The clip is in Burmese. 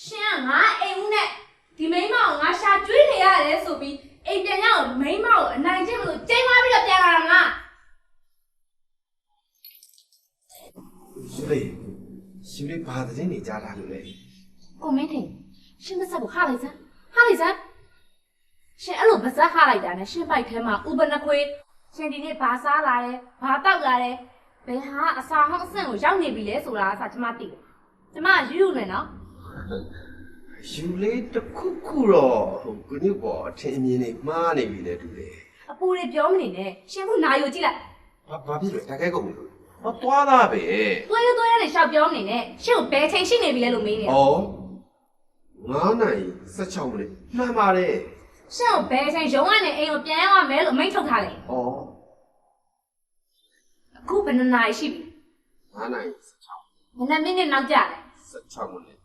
ရှင်ကငါအိမ်ဦးနဲ့ဒီမိန်းမကိုငါရှာကျွေးနေရတယ်ဆိုပြီးအိမ်ပြန်ရအောင်မိန်းမကိုအနိုင်ကျင့်မလို့ချိန်သွားပြီးတော့ပြန်လာတာမလားရှင်လေးရှင်လေးဘာသတင်းနေကြားလာလို့လဲကိုမင်းထင်ရှင်မဆက်ကိုဟာလိုက်စမ်းဟာလိုက်စမ်းရှင်အဲ့လိုပါဇက်ဟာလိုက်တာနဲ့ရှင်ပိုက်ထဲမှာဥပနခွေးရှင်ဒီနေ့ဘာစားလာလဲဘာတောက်လာလဲဘယ်ဟာအစာဟောင်းအဆင့်ကိုရောက်နေပြီလဲဆိုတာအစကျမသိတယ်ကျမယူယူနေနော် ယူလေးတစ်ခုခုတော့ဟိုကုညုပေါ်အထင်အမြင်နေမှားနေပြီလေတူတယ်အပူတွေပြောမနေနဲ့ရှင်ကနာယူကြည့်လိုက်ဘာဘာဖြစ်လဲတကယ်ကုန်လို့ဟောသွားသားပဲသွေးရသွေးရနဲ့ရှောက်ပြောမနေနဲ့ရှင်ကိုဘယ်ချိန်ရှိနေပြီလဲလို့မေးနေတာဩ9နိုင်16မိနစ်မှန်ပါတယ်ရှင်ကိုဘယ်ချိန်ရုံးကနေအိမ်ကိုပြန်ရောက်ရမယ်လို့အမိန့်ထုတ်ထားလဲဩအခုဘယ်နှစ်နာရီရှိပြီ9နိုင်ဘယ်နှစ်မိနစ်နောက်ကြလဲ16 16မိနစ်